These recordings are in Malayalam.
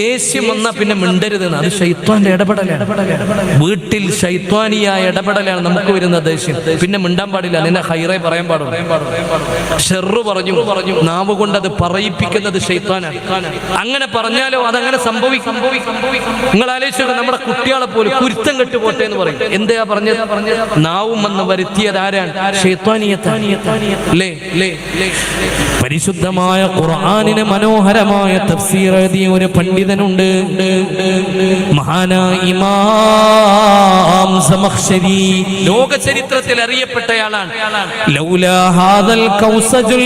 ദേഷ്യം വന്നാൽ പിന്നെ മിണ്ടരുതെന്ന്. അത് ശൈത്വാന്റെ ഇടപെടലാണ്. വീട്ടിൽ ശൈത്വാനിയായ ഇടപെടലാണ് നമുക്ക് വരുന്ന ദേഷ്യം. പിന്നെ മിണ്ടാൻ പാടില്ല. നിന്നെ ഹൈറെ പറയാൻ പാടുള്ളൂ. ഷെറു പറഞ്ഞു പറഞ്ഞു നാവ് കൊണ്ട് അത് പറയിപ്പിക്കുന്നത് ശൈത്വാനാണ്. അങ്ങനെ പറഞ്ഞാലോ അതങ്ങനെ സംഭവിക്കും. നിങ്ങൾ ആലോചിച്ചു നമ്മുടെ കുട്ടികളെ പോലും കുരുത്തം കെട്ടുപോട്ടെ എന്ന് പറയും. എന്താ പറഞ്ഞത്? നാവും വന്ന് വരുത്തിയത് ആരാണ്? പരിശുദ്ധമായ ഖുർആാനിന് മനോഹരമായ തഫ്സീർ എഴുതിയ ഒരു പണ്ഡിതനുണ്ട്. മഹാനായ ഇമാം സമഖ്ശരി ലോക ചരിത്രത്തിൽ അറിയപ്പെട്ടയാളാണ്. ലൗലാ ഹാദൽ കൗസജുൽ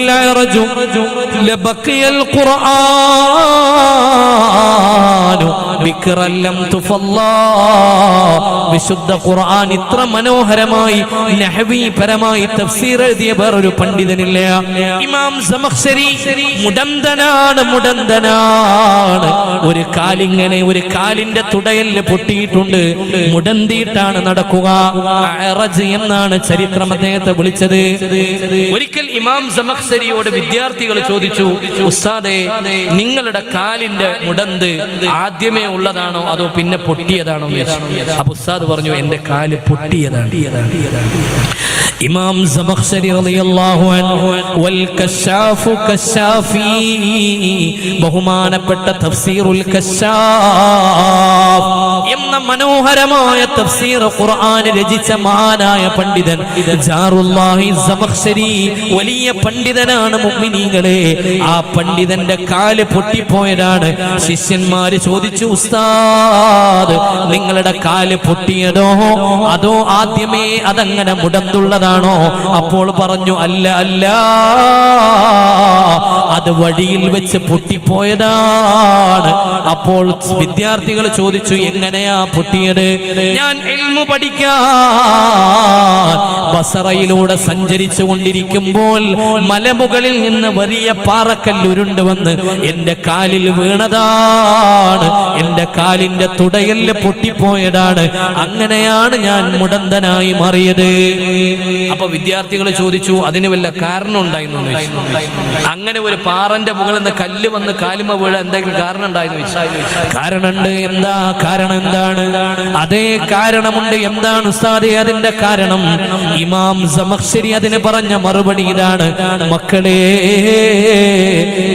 ലബഖിയൽ ഖുർആനു ബിക്റൻ ലം തുഫല്ലാ വിശുദ്ധ ഖുർആൻ ഇത്ര മനോഹരമായി നഹവി പരമായി തഫ്സീർ എഴുതിയ വേറൊരു പണ്ഡിതനില്ല. ഇമാം സമഖ്ശരി മുടന്തനാണ് മുടന്തനാണ്. ഒരു കാലിങ്ങനെ ഒരു കാലിന്റെ തുടയിൽ പൊട്ടിയിട്ടുണ്ട്. മുടന്തിയിട്ടാണ് നടക്കുക. എന്നാണ് ചരിത്രം അദ്ദേഹത്തെ വിളിച്ചത്. ഒരിക്കൽ ഇമാം സമഖ്ശരിയോട് വിദ്യാർത്ഥികൾ ചോദിച്ചു ഉസ്താദെ നിങ്ങളുടെ കാലിന്റെ മുടന്ത് ആദ്യമേ ഉള്ളതാണോ അതോ പിന്നെ പൊട്ടിയതാണോ അപ്പൊ ഉസ്താദ് പറഞ്ഞു എന്റെ കാൽ പൊട്ടിയതാണ്. ഇമാം ബഹുമാനപ്പെട്ട തഫ്സീറുൽ എന്ന മനോഹരമായ തഫ്സീർ ഖുർആൻ രചിച്ച മഹാനായ പണ്ഡിതൻ ജാറുല്ലാഹി സമഖ്ശരി വലിയ പണ്ഡിതനാണ് മുഅ്മിനീങ്ങളെ. ആ പണ്ഡിതന്റെ കാൽ പൊട്ടിപ്പോയതാണ്. ശിഷ്യന്മാര് ചോദിച്ചു ഉസ്താദ് നിങ്ങളുടെ കാൽ പൊട്ടിയതോ? അതോ ആദ്യമേ അതങ്ങനെ മുടന്തുള്ളതാണോ അപ്പോൾ പറഞ്ഞു അല്ല അല്ല. അത് വഴിയിൽ വെച്ച് പൊട്ടിപ്പോയതാണ്. അപ്പോൾ വിദ്യാർത്ഥികൾ ചോദിച്ചു എങ്ങനെയാ പൊട്ടിയത്? ഞാൻ പഠിക്കാൻ. ബസറയിലൂടെ സഞ്ചരിച്ചു കൊണ്ടിരിക്കുമ്പോൾ മലമുകളിൽ നിന്ന് വലിയ പാറക്കല്ലുരുണ്ട് വന്ന് എന്റെ കാലിൽ വീണതാണ്. എന്റെ കാലിന്റെ തുടയൽ പൊട്ടിപ്പോയതാണ്. അങ്ങനെയാണ് ഞാൻ മുടന്തനായി മാറിയത്. അപ്പൊ വിദ്യാർത്ഥികൾ ചോദിച്ചു അതിന് വല്ല കാരണം ഉണ്ടായിരുന്നു അങ്ങനെ ഒരു പാറന്റെ മുകളിൽ നിന്ന് കല്ല് വന്ന് കാലിമ വീഴ എന്തെങ്കിലും കാരണം ഉണ്ടായിരുന്നു കാരണമുണ്ട്. എന്താ കാരണം എന്താണ്? അതേ കാരണമുണ്ട്. എന്താണ് ഉസ്താദെ അതിന്റെ കാരണം? ഇമാം സമക്ഷരി അതിന് പറഞ്ഞ മറുപടി ഇതാണ്. മക്കളെ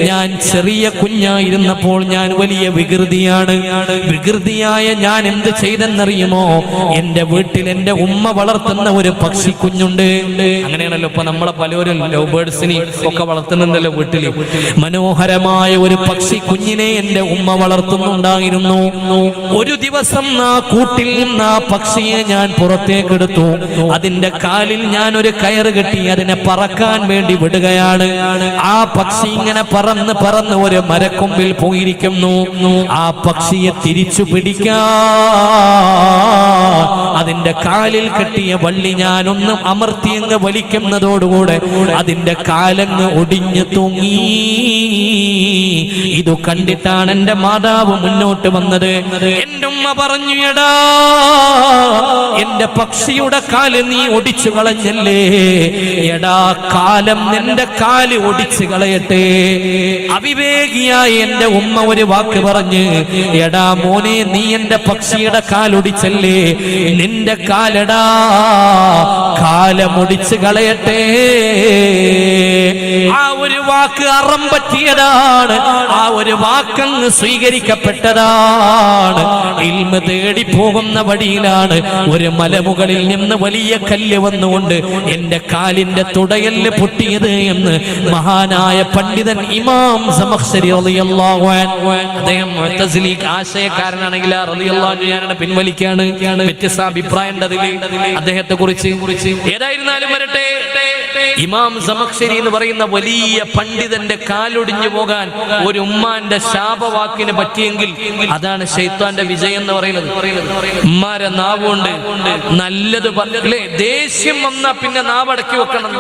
ഞാൻ ചെറിയ കുഞ്ഞായിരുന്നപ്പോൾ ഞാൻ വലിയ വികൃതിയാണ്. വികൃതിയായ ഞാൻ എന്ത് ചെയ്തെന്നറിയുമോ? എന്റെ വീട്ടിൽ എന്റെ ഉമ്മ വളർത്തുന്ന ഒരു പക്ഷി കുഞ്ഞുണ്ട് അങ്ങനെയാണല്ലോ ഇപ്പൊ നമ്മളെ പലരും ലവ് ബേർഡ്സിനെ ഒക്കെ വളർത്തുന്നുണ്ടല്ലോ വീട്ടിൽ. മനോഹരമായ ഒരു പക്ഷി കുഞ്ഞിനെ എന്റെ ഉമ്മ വളർത്തുന്നുണ്ടായിരുന്നു. ഒരു ദിവസം ആ കൂട്ടിൽ നിന്ന് ആ പക്ഷിയെ ഞാൻ പുറത്തേക്ക് എടുത്തു അതിന്റെ കാലിൽ ഞാൻ ഒരു കയറ് കെട്ടി അതിനെ പറക്കാൻ വേണ്ടി വിടുകയാണ്. ആ പക്ഷി ഇങ്ങനെ പറന്ന് പറന്ന് ഒരു മരക്കൊമ്പിൽ പോയിരിക്കുന്നു. ആ പക്ഷിയെ തിരിച്ചു പിടിക്കാ അതിന്റെ കാലിൽ കെട്ടിയ വള്ളി ഞാനൊന്ന് അമർത്തിയങ്ങ് വലിക്കുന്നതോടുകൂടെ അതിന്റെ കാലങ്ങ് ഒടിഞ്ഞു തൂങ്ങി. ഇത് കണ്ടിട്ടാണ് എന്റെ മാതാവ് മുന്നോട്ട് വന്നത്. എന്റെ ഉമ്മ പറഞ്ഞു എടാ എന്റെ പക്ഷിയുടെ കാൽ നീ ഒടിച്ചു കളഞ്ഞല്ലേ? എടാ കാലം നിന്റെ കാൽ ഒടിച്ചു കളയട്ടെ. അവിവേകിയായി എന്റെ ഉമ്മ ഒരു വാക്ക് പറഞ്ഞ് എടാ മോനെ നീ എന്റെ പക്ഷിയുടെ കാലൊടിച്ചല്ലേ? നിന്റെ കാലടാ കാലമൊടിച്ച് കളയട്ടെ. ആ ഒരു വാക്ക് അറം പറ്റിയതാണ്. ആ ഒരു വാക്കങ്ങ് സ്വീകരിക്കപ്പെട്ടതാണ്. ഇൽമ തേടി പോകുന്ന വഴിയിലാണ് ഒരു മലമുകളിൽ നിന്ന് വലിയ കല്ല് വന്നുകൊണ്ട് എന്റെ കാലിന്റെ തുടയൽ പൊട്ടിയത് എന്ന് മഹാനായ പണ്ഡിതൻ ഇമാം റളിയല്ലാഹു അദ്ദേഹം ആശയക്കാരനാണെങ്കിൽ പിൻവലിക്കാണ്. വ്യത്യസ്ത അഭിപ്രായം അദ്ദേഹത്തെ കുറിച്ച് ഏതായിരുന്നാലും വരട്ടെ. ഇമാം സമക്ഷരി എന്ന് പറയുന്ന വലിയ പണ്ഡിതന്റെ കാലൊടിഞ്ഞു പോകാൻ ഒരു ഉമ്മാന്റെ ശാപവാക്കിന് പറ്റിയെങ്കിൽ അതാണ് ഷെയ്ത്താന്റെ വിജയം എന്ന് പറയുന്നത്. ഉമ്മാരെ നാവുകൊണ്ട് നല്ലത് പറഞ്ഞല്ലേ ദേഷ്യം വന്നാ പിന്നെ നാവടക്കി വെക്കണം